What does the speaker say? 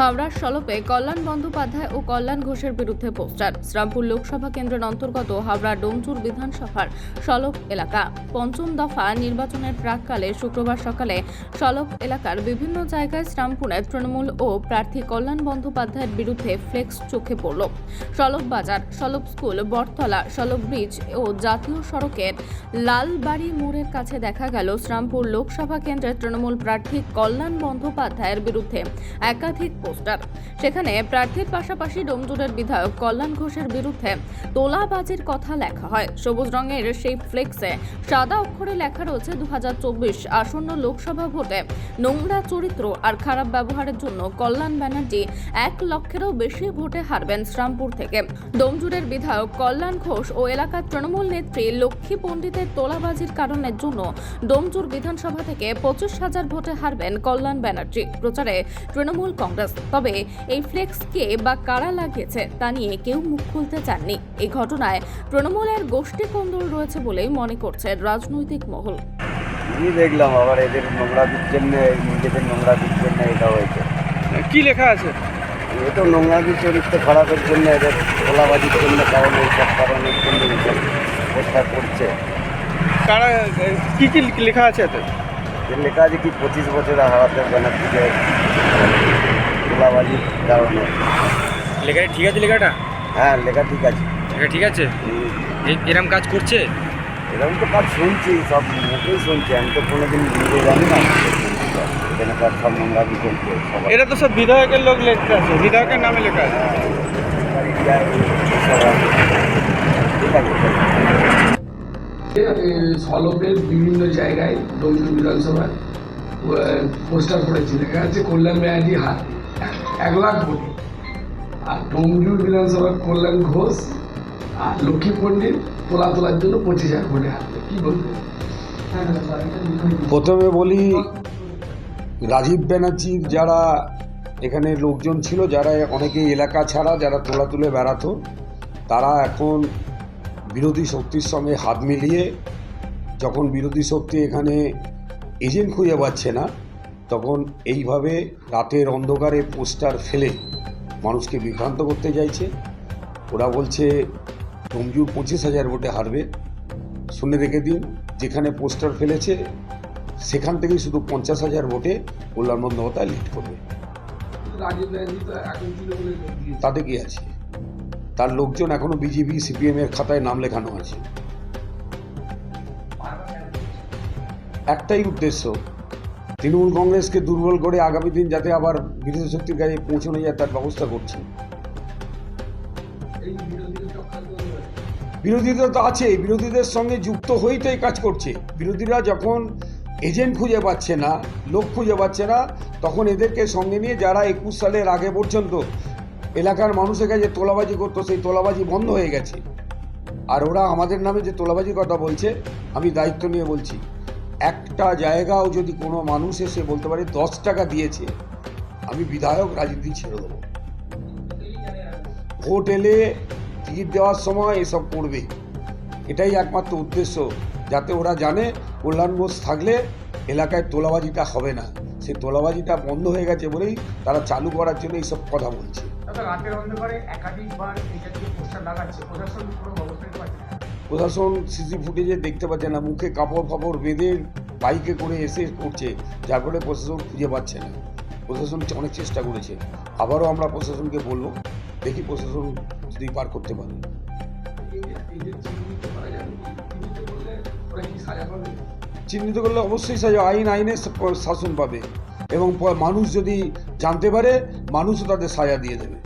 হাওড়ার সলপে কল্যাণ বন্দ্যোপাধ্যায় ও কল্যাণ ঘোষের বিরুদ্ধে পোস্টার। শ্রামপুর লোকসভা কেন্দ্রের অন্তর্গত হাওড়া ডোমচুর বিধানসভার সলপ এলাকা। পঞ্চম দফা নির্বাচনের প্রাককালে শুক্রবার সকালে সলপ এলাকার বিভিন্ন জায়গায় শ্রামপুরে তৃণমূল ও প্রার্থী কল্যাণ বন্দ্যোপাধ্যায়ের বিরুদ্ধে ফ্লেক্স চোখে পড়ল। সলপ বাজার, সলপ স্কুল, বটতলা, সলপ ব্রিজ ও জাতীয় সড়কের লালবাড়ি মোড়ের কাছে দেখা গেল শ্রামপুর লোকসভা কেন্দ্রের তৃণমূল প্রার্থী কল্যাণ বন্দ্যোপাধ্যায়ের বিরুদ্ধে একাধিক পোস্টার। সেখানে প্রার্থীর পাশাপাশি ডোমজুরের বিধায়ক কল্যাণ ঘোষের বিরুদ্ধে তোলাবাজির কথা লেখা হয়। সবুজ রঙের সেই ফ্লেক্সে সাদা অক্ষরে লেখা রয়েছে দু আসন্ন লোকসভা ভোটে নোংরা চরিত্র আর খারাপ ব্যবহারের জন্য কল্যাণ ব্যানার্জি এক লক্ষেরও বেশি ভোটে হারবেন শ্রামপুর থেকে। ডোমজুরের বিধায়ক কল্যাণ ঘোষ ও এলাকার তৃণমূল নেত্রী লক্ষ্মী পণ্ডিতের তোলাবাজির কারণের জন্য ডোমজুর বিধানসভা থেকে পঁচিশ হাজার ভোটে হারবেন কল্যাণ ব্যানার্জি। প্রচারে তৃণমূল কংগ্রেস। তবে এই ফ্লেক্স কে বা কারা লাগিয়েছে তা নিয়ে কেউ মুখ খুলতে চাননি। এই ঘটনায় তৃণমূলের গোষ্ঠী কন্দল রয়েছে বলেই মনে করছে রাজনৈতিক মহল। কি দেখলাম আবার এদের নোংরা জন্য নিজেদের নোংরা জন্য এটা হয়েছে। কি লেখা আছে? এ তো নোংরামি চরিত্র খারাপের জন্য এদের তোলাবাজির জন্য কারণ এইসব কারণের জন্য এইসব চেষ্টা করছে। কারা কি কি লেখা আছে এতে? লেখা আছে কি পঁচিশ বছর হারাতে ব্যানার্জিকে তোলাবাজির কারণে। লেখাটা ঠিক আছে লেখাটা? হ্যাঁ লেখা ঠিক আছে। লেখা ঠিক আছে? এরম কাজ করছে? এরকম তো কাজ শুনছি সব মুখেই শুনছি। আমি তো কোনোদিন নিজে জানি না। এখানে কাজ সব নোংরামি চলছে এটা তো সব বিধায়কের লোক লেখা আছে। বিধায়কের নামে লেখা আছে। ঠিক আছে সলপের বিভিন্ন জায়গায় দমদম বিধানসভায় পোস্টার পড়েছে লেখা আছে কল্যাণ ব্যানার্জি হাত। এক লাখ ভোটে। আর ডোমজুর বিধানসভার কল্যাণ ঘোষ আর লক্ষ্মী পণ্ডিত তোলা তোলার জন্য পঁচিশ হাজার ভোটে হারবে। কি বলবে? প্রথমে বলি, রাজীব ব্যানার্জির যারা এখানে লোকজন ছিল, যারা অনেকে এলাকা ছাড়া, যারা তোলা তুলে বেড়াতো, তারা এখন বিরোধী শক্তির সঙ্গে হাত মিলিয়ে যখন বিরোধী শক্তি এখানে এজেন্ট খুঁজে পাচ্ছে না তখন এইভাবে রাতের অন্ধকারে পোস্টার ফেলে মানুষকে বিভ্রান্ত করতে চাইছে। ওরা বলছে, তমজুর পঁচিশ হাজার ভোটে হারবে। শুনে রেখে দিন, যেখানে পোস্টার ফেলেছে, সেখান থেকেই শুধু পঞ্চাশ হাজার ভোটে কল্যাণ বন্দ্যোপাধ্যায় লিড করবে। তাতে কি আছে? তার লোকজন এখনও বিজেপি, সিপিএম এর খাতায় নাম লেখানো আছে। একটাই উদ্দেশ্য তৃণমূল কংগ্রেসকে দুর্বল করে আগামী দিন যাতে আবার বিরোধী শক্তির কাছে পৌঁছানো যায়, তার ব্যবস্থা করছে। বিরোধীদের তো আছেই বিরোধীদের সঙ্গে যুক্ত এই কাজ করছে। বিরোধীরা যখন এজেন্ট খুঁজে পাচ্ছে না, লোক খুঁজে পাচ্ছে না, তখন এদেরকে সঙ্গে নিয়ে যারা একুশ সালের আগে পর্যন্ত এলাকার মানুষের কাছে তোলাবাজি করতো, সেই তোলাবাজি বন্ধ হয়ে গেছে। আর ওরা আমাদের নামে যে তোলাবাজির কথা বলছে, আমি দায়িত্ব নিয়ে বলছি। একটা জায়গাও যদি কোনো মানুষ এসে বলতে পারে দশ টাকা দিয়েছে, আমি বিধায়ক রাজনীতি ছেড়ে দেবো। ভোট এলে টিকিট দেওয়ার সময় এসব করবে। এটাই একমাত্র উদ্দেশ্য, যাতে ওরা জানে কল্যাণ ঘোষ থাকলে এলাকায় তোলাবাজিটা হবে না। সেই তোলাবাজিটা বন্ধ হয়ে গেছে বলেই তারা চালু করার জন্য এইসব কথা বলছে। রাতের অন্ধকারে একাধিকবার এই জাতীয় পোস্টার লাগাচ্ছে। প্রশাসন কোনো ব্যবস্থা প্রশাসন সিসি ফুটেজে দেখতে পাচ্ছে না, মুখে কাপড় ফাপড় বেঁধে বাইকে করে এসে করছে, যার ফলে প্রশাসন খুঁজে পাচ্ছে না। প্রশাসন অনেক চেষ্টা করেছে, আবারও আমরা প্রশাসনকে বলব, দেখি প্রশাসন যদি পার করতে পারে। চিহ্নিত করলে অবশ্যই সাজা, আইন আইনের শাসন পাবে। এবং মানুষ যদি জানতে পারে, মানুষও তাদের সাজা দিয়ে দেবে।